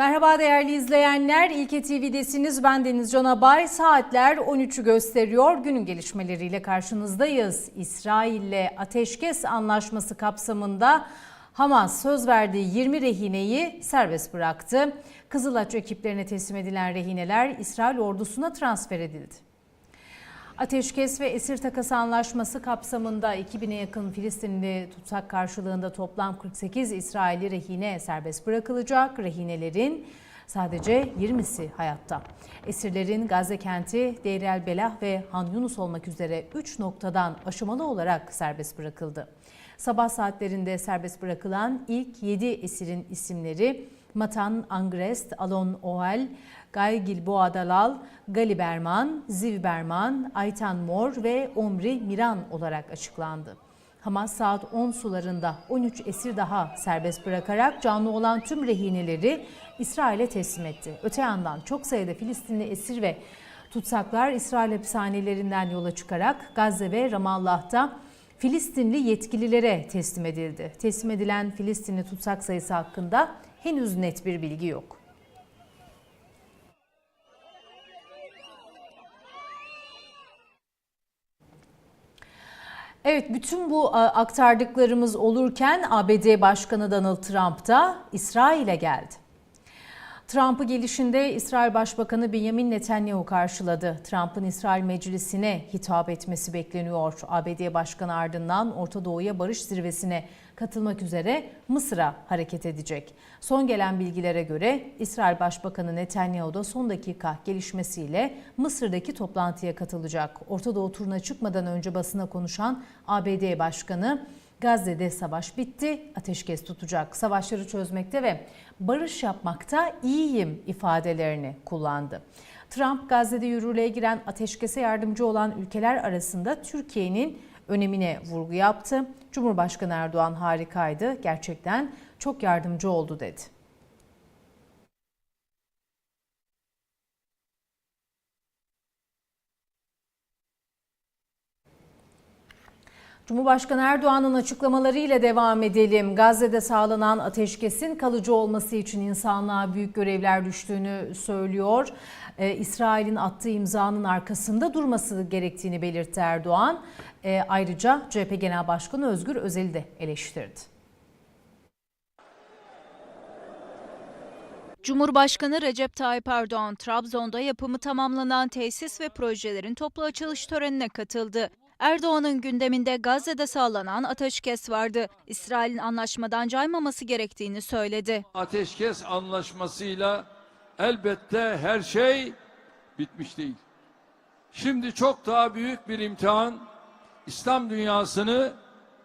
Merhaba değerli izleyenler. İlke TV'desiniz. Ben Deniz Can Abay. Saatler 13'ü gösteriyor. Günün gelişmeleriyle karşınızdayız. İsrail'le ateşkes anlaşması kapsamında Hamas söz verdiği 20 rehineyi serbest bıraktı. Kızılaç ekiplerine teslim edilen rehineler İsrail ordusuna transfer edildi. Ateşkes ve esir takası anlaşması kapsamında 2000'e yakın Filistinli tutsak karşılığında toplam 48 İsrailli rehine serbest bırakılacak. Rehinelerin sadece 20'si hayatta. Esirlerin Gazze kenti, Deir el Belah ve Han Yunus olmak üzere 3 noktadan aşamalı olarak serbest bırakıldı. Sabah saatlerinde serbest bırakılan ilk 7 esirin isimleri Matan Angrest, Alon Oel, Gay Gilboa Dalal, Gali Berman, Ziv Berman, Aytan Mor ve Omri Miran olarak açıklandı. Hamas saat 10 sularında 13 esir daha serbest bırakarak canlı olan tüm rehineleri İsrail'e teslim etti. Öte yandan çok sayıda Filistinli esir ve tutsaklar İsrail hapishanelerinden yola çıkarak Gazze ve Ramallah'ta Filistinli yetkililere teslim edildi. Teslim edilen Filistinli tutsak sayısı hakkında henüz net bir bilgi yok. Evet bütün bu aktardıklarımız olurken ABD Başkanı Donald Trump da İsrail'e geldi. Trump'ı gelişinde İsrail Başbakanı Benjamin Netanyahu karşıladı. Trump'ın İsrail Meclisi'ne hitap etmesi bekleniyor. ABD Başkanı ardından Orta Doğu'ya barış zirvesine katılmak üzere Mısır'a hareket edecek. Son gelen bilgilere göre İsrail Başbakanı Netanyahu da son dakika gelişmesiyle Mısır'daki toplantıya katılacak. Orta Doğu turuna çıkmadan önce basına konuşan ABD Başkanı Gazze'de savaş bitti, ateşkes tutacak. Savaşları çözmekte ve barış yapmakta iyiyim ifadelerini kullandı. Trump Gazze'de yürürlüğe giren ateşkese yardımcı olan ülkeler arasında Türkiye'nin önemine vurgu yaptı. Cumhurbaşkanı Erdoğan harikaydı, gerçekten çok yardımcı oldu dedi. Cumhurbaşkanı Erdoğan'ın açıklamalarıyla devam edelim. Gazze'de sağlanan ateşkesin kalıcı olması için insanlığa büyük görevler düştüğünü söylüyor. Ee, İsrail'in attığı imzanın arkasında durması gerektiğini belirtti Erdoğan. Ee, ayrıca CHP Genel Başkanı Özgür Özel'i de eleştirdi. Cumhurbaşkanı Recep Tayyip Erdoğan, Trabzon'da yapımı tamamlanan tesis ve projelerin toplu açılış törenine katıldı. Erdoğan'ın gündeminde Gazze'de sağlanan ateşkes vardı. İsrail'in anlaşmadan caymaması gerektiğini söyledi. Ateşkes anlaşmasıyla elbette her şey bitmiş değil. Şimdi çok daha büyük bir imtihan İslam dünyasını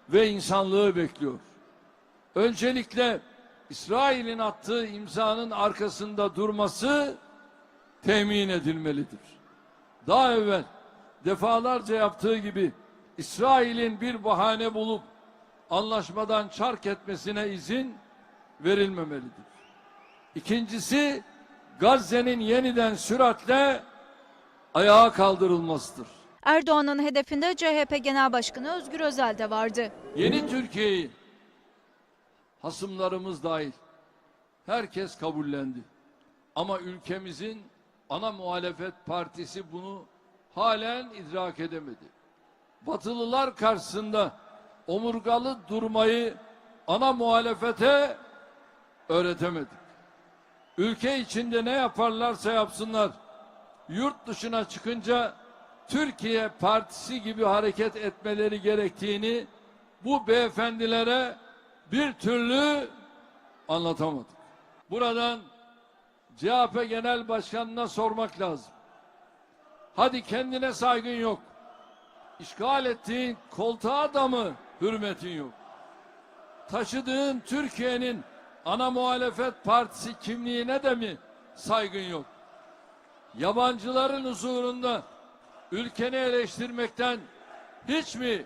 ve insanlığı bekliyor. Öncelikle İsrail'in attığı imzanın arkasında durması temin edilmelidir. Daha evvel defalarca yaptığı gibi İsrail'in bir bahane bulup anlaşmadan çark etmesine izin verilmemelidir. İkincisi Gazze'nin yeniden süratle ayağa kaldırılmasıdır. Erdoğan'ın hedefinde CHP Genel Başkanı Özgür Özel de vardı. Yeni Türkiye'yi hasımlarımız dahil herkes kabullendi. Ama ülkemizin ana muhalefet partisi bunu halen idrak edemedi. Batılılar karşısında omurgalı durmayı ana muhalefete öğretemedik. Ülke içinde ne yaparlarsa yapsınlar, yurt dışına çıkınca Türkiye Partisi gibi hareket etmeleri gerektiğini bu beyefendilere bir türlü anlatamadık. Buradan CHP Genel Başkanı'na sormak lazım. Hadi kendine saygın yok. İşgal ettiğin koltuğa da mı hürmetin yok? Taşıdığın Türkiye'nin ana muhalefet partisi kimliğine de mi saygın yok? Yabancıların huzurunda ülkeni eleştirmekten hiç mi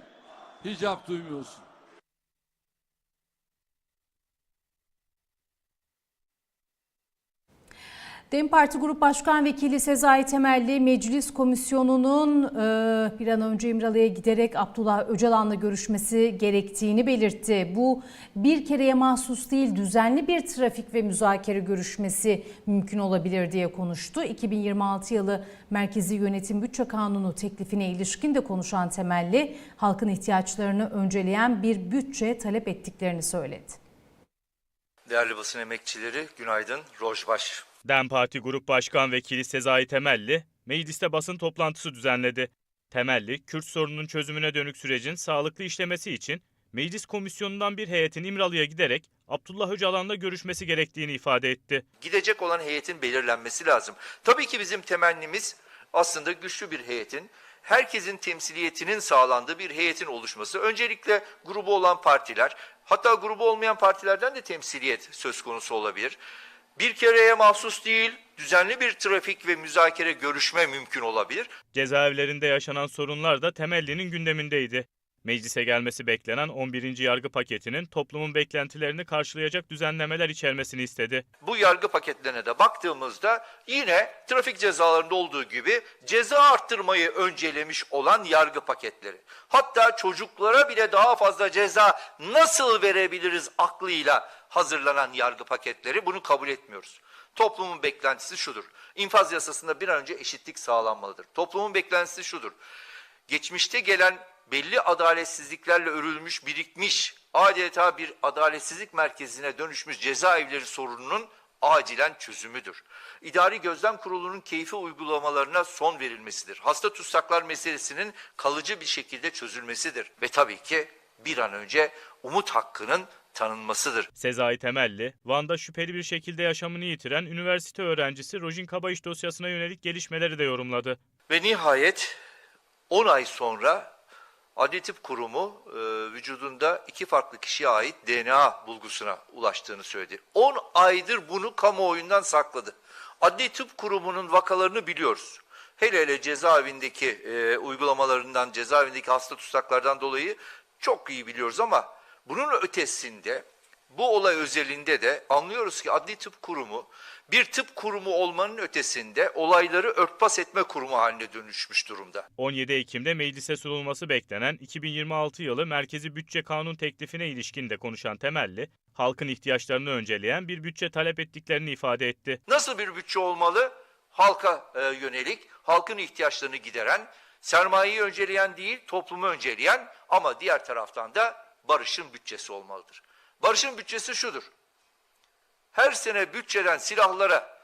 hicap duymuyorsun? DEM Parti Grup Başkan Vekili Sezai Temelli Meclis Komisyonu'nun e, bir an önce İmralı'ya giderek Abdullah Öcalan'la görüşmesi gerektiğini belirtti. Bu bir kereye mahsus değil düzenli bir trafik ve müzakere görüşmesi mümkün olabilir diye konuştu. 2026 yılı Merkezi Yönetim Bütçe Kanunu teklifine ilişkin de konuşan Temelli halkın ihtiyaçlarını önceleyen bir bütçe talep ettiklerini söyledi. Değerli basın emekçileri günaydın. Rojbaş. DEM Parti Grup Başkan Vekili Sezai Temelli, mecliste basın toplantısı düzenledi. Temelli, Kürt sorununun çözümüne dönük sürecin sağlıklı işlemesi için meclis komisyonundan bir heyetin İmralı'ya giderek Abdullah Öcalan'la görüşmesi gerektiğini ifade etti. Gidecek olan heyetin belirlenmesi lazım. Tabii ki bizim temennimiz aslında güçlü bir heyetin, herkesin temsiliyetinin sağlandığı bir heyetin oluşması. Öncelikle grubu olan partiler, hatta grubu olmayan partilerden de temsiliyet söz konusu olabilir. Bir kereye mahsus değil, düzenli bir trafik ve müzakere görüşme mümkün olabilir. Cezaevlerinde yaşanan sorunlar da Temelli'nin gündemindeydi. Meclise gelmesi beklenen 11. yargı paketinin toplumun beklentilerini karşılayacak düzenlemeler içermesini istedi. Bu yargı paketlerine de baktığımızda yine trafik cezalarında olduğu gibi ceza arttırmayı öncelemiş olan yargı paketleri. Hatta çocuklara bile daha fazla ceza nasıl verebiliriz aklıyla hazırlanan yargı paketleri bunu kabul etmiyoruz. Toplumun beklentisi şudur. İnfaz yasasında bir an önce eşitlik sağlanmalıdır. Toplumun beklentisi şudur. Geçmişte gelen belli adaletsizliklerle örülmüş, birikmiş, adeta bir adaletsizlik merkezine dönüşmüş cezaevleri sorununun acilen çözümüdür. İdari Gözlem Kurulu'nun keyfi uygulamalarına son verilmesidir. Hasta tutsaklar meselesinin kalıcı bir şekilde çözülmesidir. Ve tabii ki bir an önce umut hakkının tanınmasıdır. Sezai Temelli, Van'da şüpheli bir şekilde yaşamını yitiren üniversite öğrencisi Rojin Kabayış dosyasına yönelik gelişmeleri de yorumladı. Ve nihayet 10 ay sonra Adli Tıp Kurumu e, vücudunda iki farklı kişiye ait DNA bulgusuna ulaştığını söyledi. 10 aydır bunu kamuoyundan sakladı. Adli Tıp Kurumu'nun vakalarını biliyoruz. Hele hele cezaevindeki e, uygulamalarından, cezaevindeki hasta tutsaklardan dolayı çok iyi biliyoruz ama bunun ötesinde bu olay özelinde de anlıyoruz ki Adli Tıp Kurumu bir tıp kurumu olmanın ötesinde olayları örtbas etme kurumu haline dönüşmüş durumda. 17 Ekim'de meclise sunulması beklenen 2026 yılı Merkezi Bütçe Kanun teklifine ilişkin de konuşan Temelli, halkın ihtiyaçlarını önceleyen bir bütçe talep ettiklerini ifade etti. Nasıl bir bütçe olmalı? Halka e, yönelik, halkın ihtiyaçlarını gideren, sermayeyi önceleyen değil, toplumu önceleyen ama diğer taraftan da barışın bütçesi olmalıdır. Barışın bütçesi şudur. Her sene bütçeden silahlara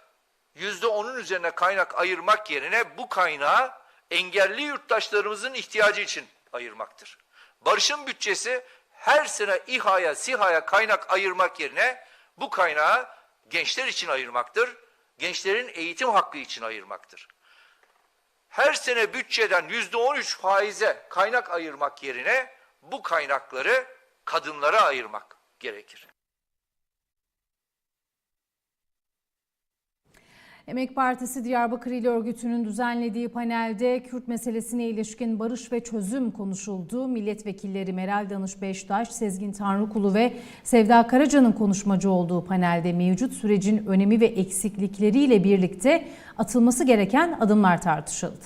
yüzde onun üzerine kaynak ayırmak yerine bu kaynağı engelli yurttaşlarımızın ihtiyacı için ayırmaktır. Barışın bütçesi her sene İHA'ya, SİHA'ya kaynak ayırmak yerine bu kaynağı gençler için ayırmaktır. Gençlerin eğitim hakkı için ayırmaktır. Her sene bütçeden yüzde on üç faize kaynak ayırmak yerine bu kaynakları kadınlara ayırmak gerekir. Emek Partisi Diyarbakır İl Örgütü'nün düzenlediği panelde Kürt meselesine ilişkin barış ve çözüm konuşuldu. Milletvekilleri Meral Danış Beştaş, Sezgin Tanrıkulu ve Sevda Karaca'nın konuşmacı olduğu panelde mevcut sürecin önemi ve eksiklikleriyle birlikte atılması gereken adımlar tartışıldı.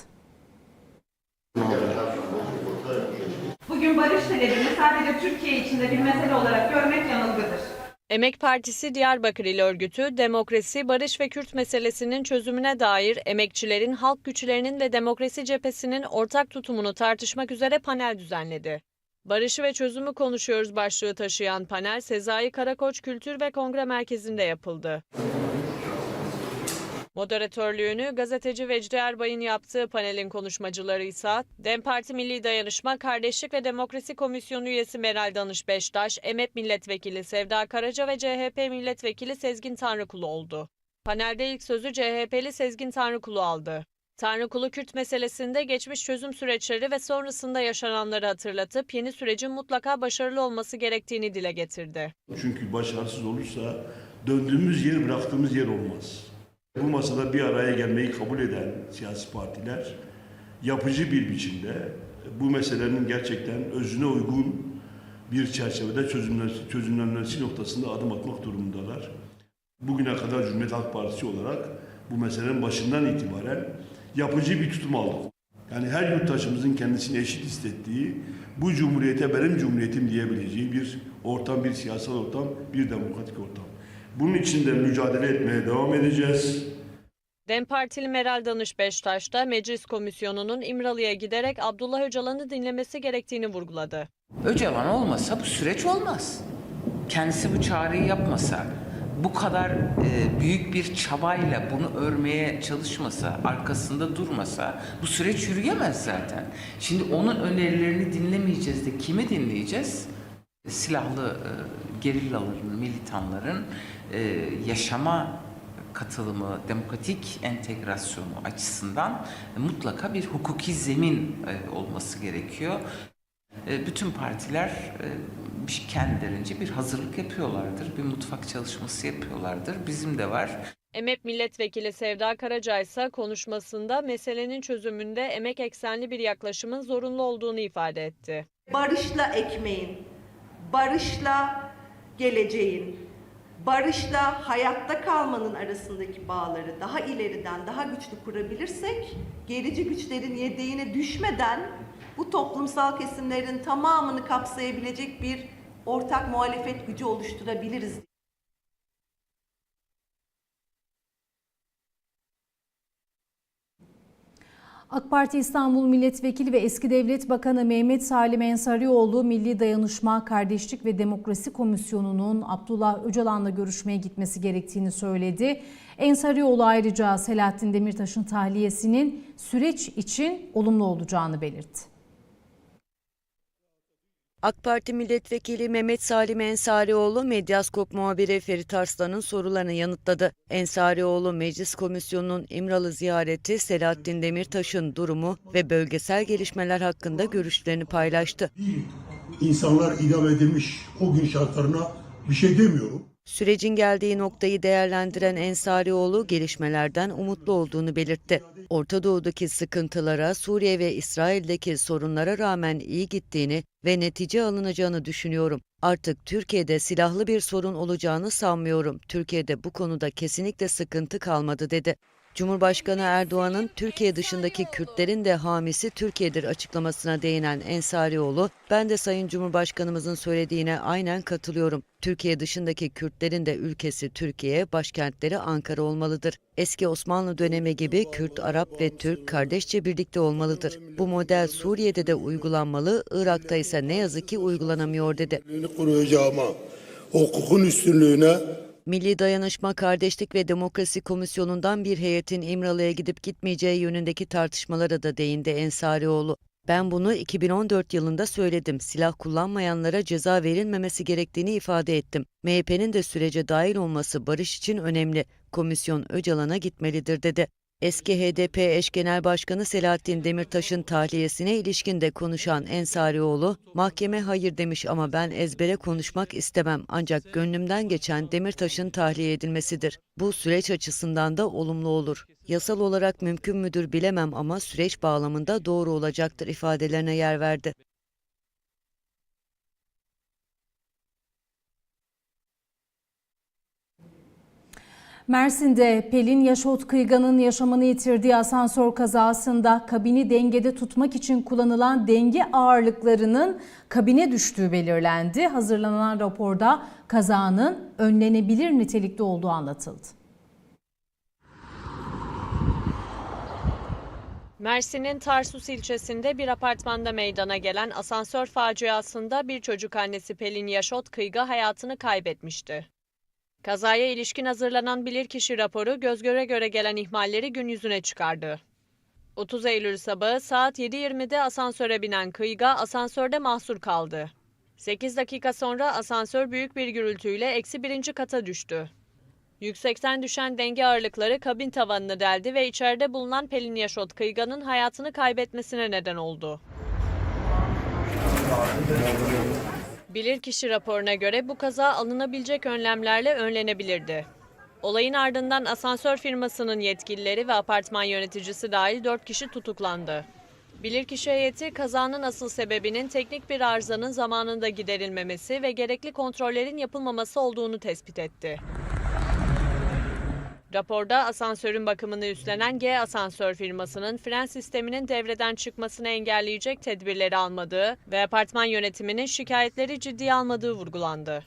Barış talebini sadece Türkiye içinde bir mesele olarak görmek yanılgıdır. Emek Partisi Diyarbakır İl Örgütü, demokrasi, barış ve Kürt meselesinin çözümüne dair emekçilerin, halk güçlerinin ve demokrasi cephesinin ortak tutumunu tartışmak üzere panel düzenledi. Barışı ve çözümü konuşuyoruz başlığı taşıyan panel Sezai Karakoç Kültür ve Kongre Merkezi'nde yapıldı. Moderatörlüğünü gazeteci Vecdi Erbay'ın yaptığı panelin konuşmacıları ise DEM Parti Milli Dayanışma, Kardeşlik ve Demokrasi Komisyonu üyesi Meral Danış Beştaş, EMEP Milletvekili Sevda Karaca ve CHP Milletvekili Sezgin Tanrıkulu oldu. Panelde ilk sözü CHP'li Sezgin Tanrıkulu aldı. Tanrıkulu Kürt meselesinde geçmiş çözüm süreçleri ve sonrasında yaşananları hatırlatıp yeni sürecin mutlaka başarılı olması gerektiğini dile getirdi. Çünkü başarısız olursa döndüğümüz yer bıraktığımız yer olmaz. Bu masada bir araya gelmeyi kabul eden siyasi partiler yapıcı bir biçimde bu meselenin gerçekten özüne uygun bir çerçevede çözümlenmesi, noktasında adım atmak durumundalar. Bugüne kadar Cumhuriyet Halk Partisi olarak bu meselenin başından itibaren yapıcı bir tutum aldık. Yani her yurttaşımızın kendisini eşit hissettiği, bu cumhuriyete benim cumhuriyetim diyebileceği bir ortam, bir siyasal ortam, bir demokratik ortam. Bunun için de mücadele etmeye devam edeceğiz. DEM Partili Meral Danış Beştaş da Meclis Komisyonu'nun İmralı'ya giderek Abdullah Öcalan'ı dinlemesi gerektiğini vurguladı. Öcalan olmasa bu süreç olmaz. Kendisi bu çağrıyı yapmasa, bu kadar e, büyük bir çabayla bunu örmeye çalışmasa, arkasında durmasa bu süreç yürüyemez zaten. Şimdi onun önerilerini dinlemeyeceğiz de kimi dinleyeceğiz? Silahlı e, gerillaların, militanların e, yaşama katılımı, demokratik entegrasyonu açısından mutlaka bir hukuki zemin e, olması gerekiyor. E, Bütün partiler e, bir- kendilerince bir hazırlık yapıyorlardır, bir mutfak çalışması yapıyorlardır. Bizim de var. EMEP Milletvekili Sevda Karaca ise konuşmasında meselenin çözümünde emek eksenli bir yaklaşımın zorunlu olduğunu ifade etti. barışla ekmeğin, barışla geleceğin, barışla hayatta kalmanın arasındaki bağları daha ileriden daha güçlü kurabilirsek, gerici güçlerin yedeğine düşmeden bu toplumsal kesimlerin tamamını kapsayabilecek bir ortak muhalefet gücü oluşturabiliriz. AK Parti İstanbul Milletvekili ve eski Devlet Bakanı Mehmet Salim Ensarioğlu Milli Dayanışma, Kardeşlik ve Demokrasi Komisyonu'nun Abdullah Öcalan'la görüşmeye gitmesi gerektiğini söyledi. Ensarioğlu ayrıca Selahattin Demirtaş'ın tahliyesinin süreç için olumlu olacağını belirtti. AK Parti Milletvekili Mehmet Salim Ensarioğlu, Medyaskop muhabiri Ferit Arslan'ın sorularını yanıtladı. Ensarioğlu, Meclis Komisyonu'nun İmralı ziyareti, Selahattin Demirtaş'ın durumu ve bölgesel gelişmeler hakkında görüşlerini paylaştı. İnsanlar idam edilmiş o gün şartlarına bir şey demiyorum. Sürecin geldiği noktayı değerlendiren Ensarioğlu, gelişmelerden umutlu olduğunu belirtti. Orta Doğu'daki sıkıntılara, Suriye ve İsrail'deki sorunlara rağmen iyi gittiğini ve netice alınacağını düşünüyorum. Artık Türkiye'de silahlı bir sorun olacağını sanmıyorum. Türkiye'de bu konuda kesinlikle sıkıntı kalmadı dedi. Cumhurbaşkanı Erdoğan'ın Türkiye dışındaki Kürtlerin de hamisi Türkiye'dir açıklamasına değinen Ensarioğlu, ben de Sayın Cumhurbaşkanımızın söylediğine aynen katılıyorum. Türkiye dışındaki Kürtlerin de ülkesi Türkiye, başkentleri Ankara olmalıdır. Eski Osmanlı dönemi gibi Kürt, Arap ve Türk kardeşçe birlikte olmalıdır. Bu model Suriye'de de uygulanmalı, Irak'ta ise ne yazık ki uygulanamıyor dedi. Hukukun üstünlüğüne Milli Dayanışma, Kardeşlik ve Demokrasi Komisyonu'ndan bir heyetin İmralı'ya gidip gitmeyeceği yönündeki tartışmalara da değindi Ensarioğlu. Ben bunu 2014 yılında söyledim. Silah kullanmayanlara ceza verilmemesi gerektiğini ifade ettim. MHP'nin de sürece dahil olması barış için önemli. Komisyon Öcalan'a gitmelidir dedi. Eski HDP eş genel başkanı Selahattin Demirtaş'ın tahliyesine ilişkin de konuşan Ensarioğlu, mahkeme hayır demiş ama ben ezbere konuşmak istemem ancak gönlümden geçen Demirtaş'ın tahliye edilmesidir. Bu süreç açısından da olumlu olur. Yasal olarak mümkün müdür bilemem ama süreç bağlamında doğru olacaktır ifadelerine yer verdi. Mersin'de Pelin Yaşot Kıygan'ın yaşamını yitirdiği asansör kazasında kabini dengede tutmak için kullanılan denge ağırlıklarının kabine düştüğü belirlendi. Hazırlanan raporda kazanın önlenebilir nitelikte olduğu anlatıldı. Mersin'in Tarsus ilçesinde bir apartmanda meydana gelen asansör faciasında bir çocuk annesi Pelin Yaşot Kıyga hayatını kaybetmişti. Kazaya ilişkin hazırlanan bilirkişi raporu göz göre göre gelen ihmalleri gün yüzüne çıkardı. 30 Eylül sabahı saat 7.20'de asansöre binen Kıyga asansörde mahsur kaldı. 8 dakika sonra asansör büyük bir gürültüyle eksi birinci kata düştü. Yüksekten düşen denge ağırlıkları kabin tavanını deldi ve içeride bulunan Pelin Yaşot Kıygan'ın hayatını kaybetmesine neden oldu. Bilirkişi raporuna göre bu kaza alınabilecek önlemlerle önlenebilirdi. Olayın ardından asansör firmasının yetkilileri ve apartman yöneticisi dahil 4 kişi tutuklandı. Bilirkişi heyeti kazanın asıl sebebinin teknik bir arızanın zamanında giderilmemesi ve gerekli kontrollerin yapılmaması olduğunu tespit etti. Raporda asansörün bakımını üstlenen G asansör firmasının fren sisteminin devreden çıkmasını engelleyecek tedbirleri almadığı ve apartman yönetiminin şikayetleri ciddiye almadığı vurgulandı.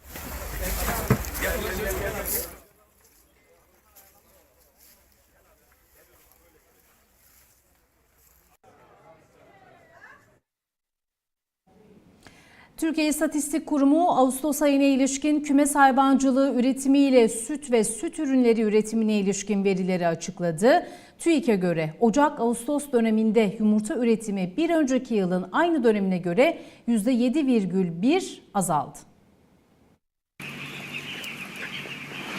Türkiye İstatistik Kurumu Ağustos ayına ilişkin kümes hayvancılığı üretimiyle süt ve süt ürünleri üretimine ilişkin verileri açıkladı. TÜİK'e göre Ocak-Ağustos döneminde yumurta üretimi bir önceki yılın aynı dönemine göre %7,1 azaldı.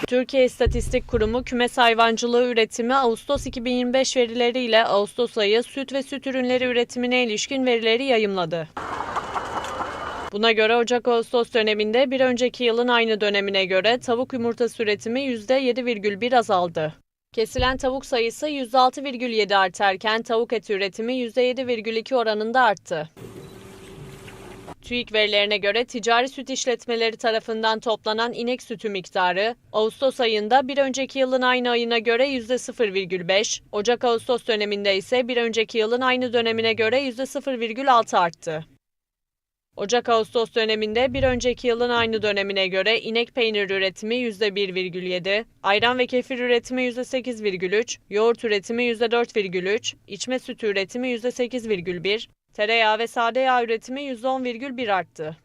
Türkiye İstatistik Kurumu kümes hayvancılığı üretimi Ağustos 2025 verileriyle Ağustos ayı süt ve süt ürünleri üretimine ilişkin verileri yayımladı. Buna göre Ocak-Ağustos döneminde bir önceki yılın aynı dönemine göre tavuk yumurtası üretimi %7,1 azaldı. Kesilen tavuk sayısı %6,7 artarken tavuk eti üretimi %7,2 oranında arttı. TÜİK verilerine göre ticari süt işletmeleri tarafından toplanan inek sütü miktarı Ağustos ayında bir önceki yılın aynı ayına göre %0,5, Ocak-Ağustos döneminde ise bir önceki yılın aynı dönemine göre %0,6 arttı. Ocak-Ağustos döneminde bir önceki yılın aynı dönemine göre inek peynir üretimi %1,7, ayran ve kefir üretimi %8,3, yoğurt üretimi %4,3, içme sütü üretimi %8,1, tereyağı ve sade yağ üretimi %10,1 arttı.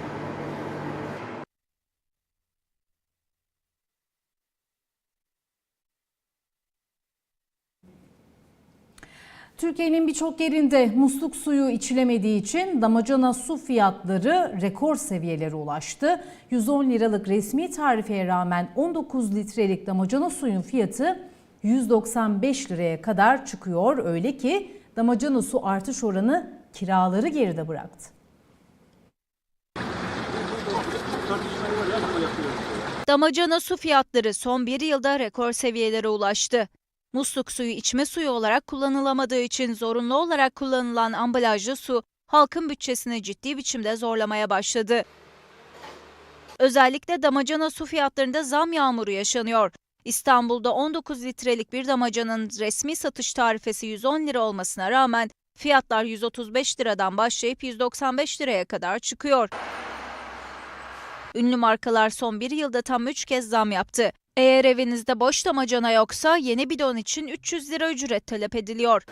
Türkiye'nin birçok yerinde musluk suyu içilemediği için damacana su fiyatları rekor seviyelere ulaştı. 110 liralık resmi tarifeye rağmen 19 litrelik damacana suyun fiyatı 195 liraya kadar çıkıyor. Öyle ki damacana su artış oranı kiraları geride bıraktı. Damacana su fiyatları son bir yılda rekor seviyelere ulaştı. Musluk suyu içme suyu olarak kullanılamadığı için zorunlu olarak kullanılan ambalajlı su halkın bütçesini ciddi biçimde zorlamaya başladı. Özellikle damacana su fiyatlarında zam yağmuru yaşanıyor. İstanbul'da 19 litrelik bir damacanın resmi satış tarifesi 110 lira olmasına rağmen fiyatlar 135 liradan başlayıp 195 liraya kadar çıkıyor. Ünlü markalar son bir yılda tam 3 kez zam yaptı. Eğer evinizde boş damacana yoksa yeni bidon için 300 lira ücret talep ediliyor.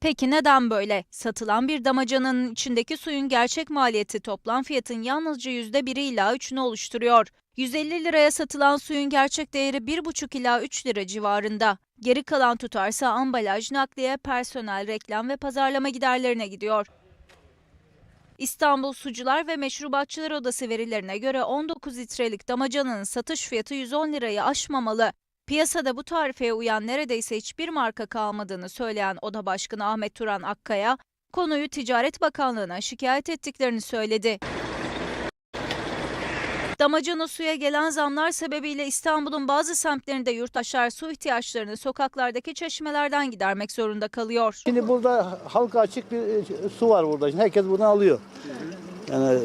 Peki neden böyle? Satılan bir damacananın içindeki suyun gerçek maliyeti toplam fiyatın yalnızca %1 ila 3'ünü oluşturuyor. 150 liraya satılan suyun gerçek değeri 1,5 ila 3 lira civarında. Geri kalan tutarsa ambalaj, nakliye, personel, reklam ve pazarlama giderlerine gidiyor. İstanbul Sucular ve Meşrubatçılar Odası verilerine göre 19 litrelik damacananın satış fiyatı 110 lirayı aşmamalı. Piyasada bu tarifeye uyan neredeyse hiçbir marka kalmadığını söyleyen Oda Başkanı Ahmet Turan Akkaya, konuyu Ticaret Bakanlığı'na şikayet ettiklerini söyledi. Damacana suya gelen zamlar sebebiyle İstanbul'un bazı semtlerinde yurttaşlar su ihtiyaçlarını sokaklardaki çeşmelerden gidermek zorunda kalıyor. Şimdi burada halka açık bir e, su var burada. Şimdi herkes bunu alıyor. Yani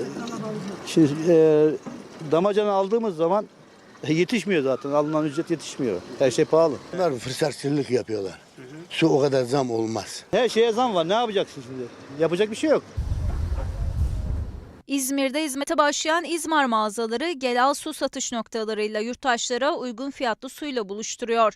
şimdi e, damacana aldığımız zaman yetişmiyor zaten. Alınan ücret yetişmiyor. Her şey pahalı. Bunlar fırsatçılık yapıyorlar. Su o kadar zam olmaz. Her şeye zam var. Ne yapacaksın şimdi? Yapacak bir şey yok. İzmir'de hizmete başlayan İzmar mağazaları gel al su satış noktalarıyla yurttaşlara uygun fiyatlı suyla buluşturuyor.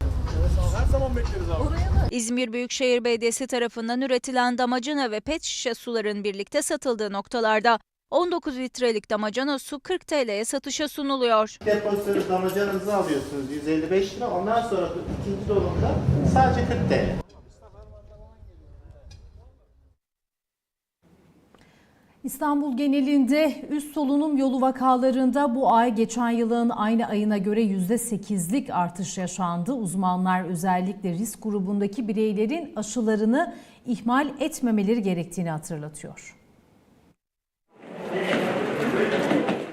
İzmir Büyükşehir Belediyesi tarafından üretilen damacana ve pet şişe suların birlikte satıldığı noktalarda 19 litrelik damacana su 40 TL'ye satışa sunuluyor. Depozitörü damacananızı alıyorsunuz 155 lira. Ondan sonra ikinci dolumda sadece 40 TL. İstanbul genelinde üst solunum yolu vakalarında bu ay geçen yılın aynı ayına göre %8'lik artış yaşandı. Uzmanlar özellikle risk grubundaki bireylerin aşılarını ihmal etmemeleri gerektiğini hatırlatıyor.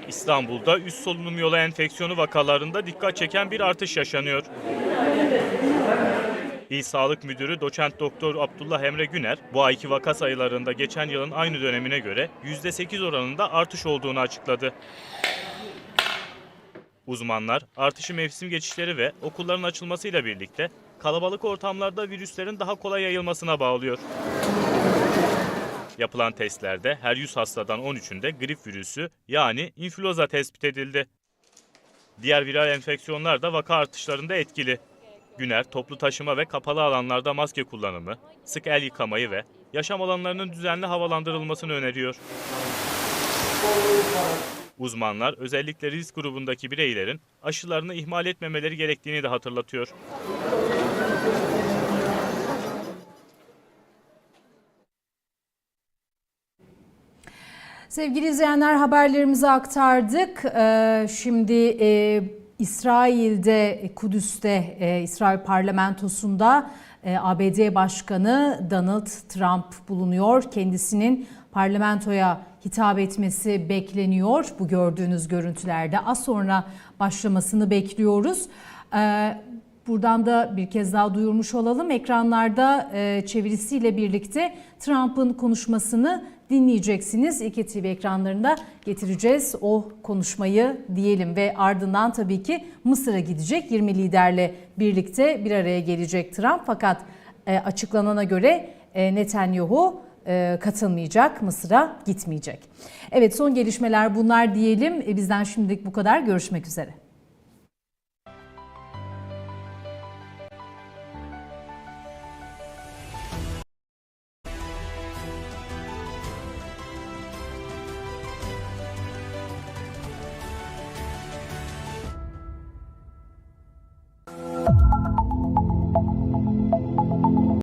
İstanbul'da üst solunum yolu enfeksiyonu vakalarında dikkat çeken bir artış yaşanıyor. İl Sağlık Müdürü Doçent Doktor Abdullah Emre Güner, bu ayki vaka sayılarında geçen yılın aynı dönemine göre %8 oranında artış olduğunu açıkladı. Uzmanlar artışı mevsim geçişleri ve okulların açılmasıyla birlikte kalabalık ortamlarda virüslerin daha kolay yayılmasına bağlıyor. Yapılan testlerde her 100 hastadan 13'ünde grip virüsü yani influenza tespit edildi. Diğer viral enfeksiyonlar da vaka artışlarında etkili. Güner, toplu taşıma ve kapalı alanlarda maske kullanımı, sık el yıkamayı ve yaşam alanlarının düzenli havalandırılmasını öneriyor. Uzmanlar özellikle risk grubundaki bireylerin aşılarını ihmal etmemeleri gerektiğini de hatırlatıyor. Sevgili izleyenler haberlerimizi aktardık. Ee, Şimdi e, İsrail'de, Kudüs'te, e, İsrail parlamentosunda e, ABD Başkanı Donald Trump bulunuyor. Kendisinin parlamentoya hitap etmesi bekleniyor. Bu gördüğünüz görüntülerde az sonra başlamasını bekliyoruz. Ee, Buradan da bir kez daha duyurmuş olalım. Ekranlarda e, çevirisiyle birlikte Trump'ın konuşmasını dinleyeceksiniz. İki TV ekranlarında getireceğiz o konuşmayı diyelim ve ardından tabii ki Mısır'a gidecek. 20 liderle birlikte bir araya gelecek Trump fakat e, açıklanana göre e, Netanyahu e, katılmayacak, Mısır'a gitmeyecek. Evet son gelişmeler bunlar diyelim. Bizden şimdilik bu kadar. Görüşmek üzere.